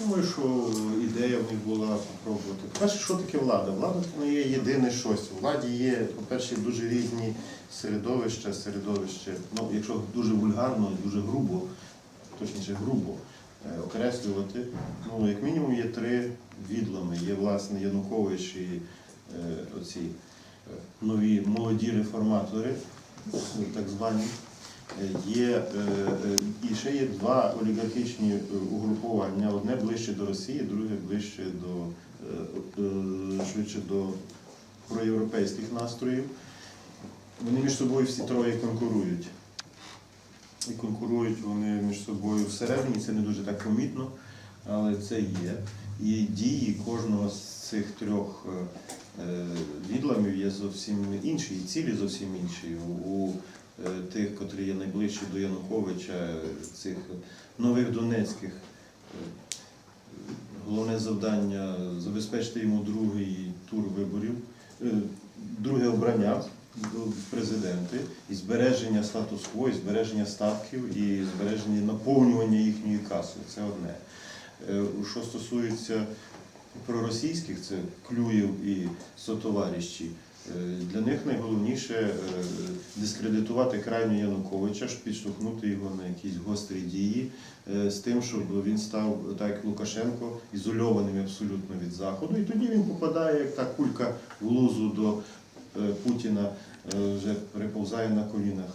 Думаю, що ідея в них була спробувати. По-перше, що таке влада? Влада це не є єдине щось. У владі є, по-перше, дуже різні середовища, середовище, ну, якщо дуже вульгарно, дуже грубо, точніше грубо е, окреслювати, ну, як мінімум є три відлами. Є, власне, Янукович і е, оці е, нові молоді реформатори, так звані. Є е, е, і ще є два олігархічні е, угруповання: одне ближче до Росії, друге ближче до швидше до проєвропейських настроїв. Вони між собою всі троє конкурують. І конкурують вони між собою всередині, це не дуже так помітно, але це є. І дії кожного з цих трьох відламів є зовсім інші, і цілі зовсім інші. У, тих, котрі є найближчі до Януковича, е, цих нових донецьких. е, Головне завдання забезпечити йому другий тур виборів, е, друге обрання президенти і збереження статус-кво, і збереження статків, і збереження наповнювання їхньої каси. Це одне. Е, Що стосується проросійських, це Клюєв і сотоваріщі. Е, Для них найголовніше е, дискредитувати крайню Януковича, щоб підштовхнути його на якісь гострі дії, е, з тим, щоб він став, так як Лукашенко, ізольованим абсолютно від Заходу. І тоді він попадає, як та кулька в лузу до Путіна, вже приповзає на колінах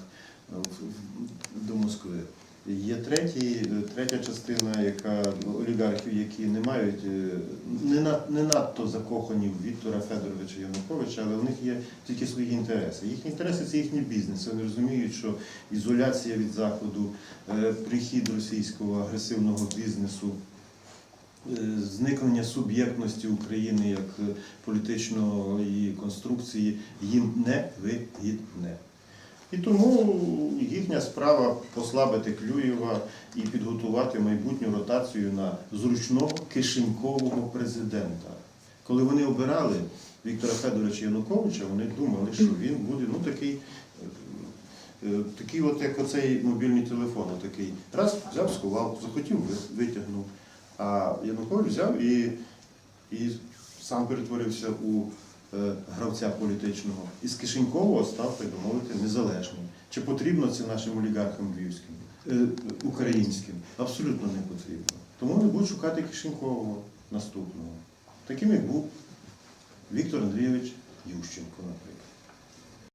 до Москви. Є третій, третя частина, яка олігархів, які не мають е, не, на- не надто закохані в Віктора Федоровича Януковича, але в них є тільки свої інтереси. Їхні інтереси це їхній бізнес. Вони розуміють, що ізоляція від Заходу, е, прихід російського агресивного бізнесу. е, Зникнення суб'єктності України як політичної конструкції їм не вигідне. І тому їхня справа послабити Клюєва і підготувати майбутню ротацію на зручного кишенькового президента. Коли вони обирали Віктора Федоровича Януковича, вони думали, що він буде ну, такий, е, е, такий от як оцей мобільний телефон, такий раз взяв, сховав, захотів, витягнув. А Янукович взяв і, і сам перетворився у гравця політичного. І з кишенькового став, так би мовити, незалежним. Чи потрібно це нашим олігархам львівським, е, українським? Абсолютно не потрібно. Тому вони будуть шукати кишенькового наступного. Таким як був Віктор Андрійович Ющенко, наприклад.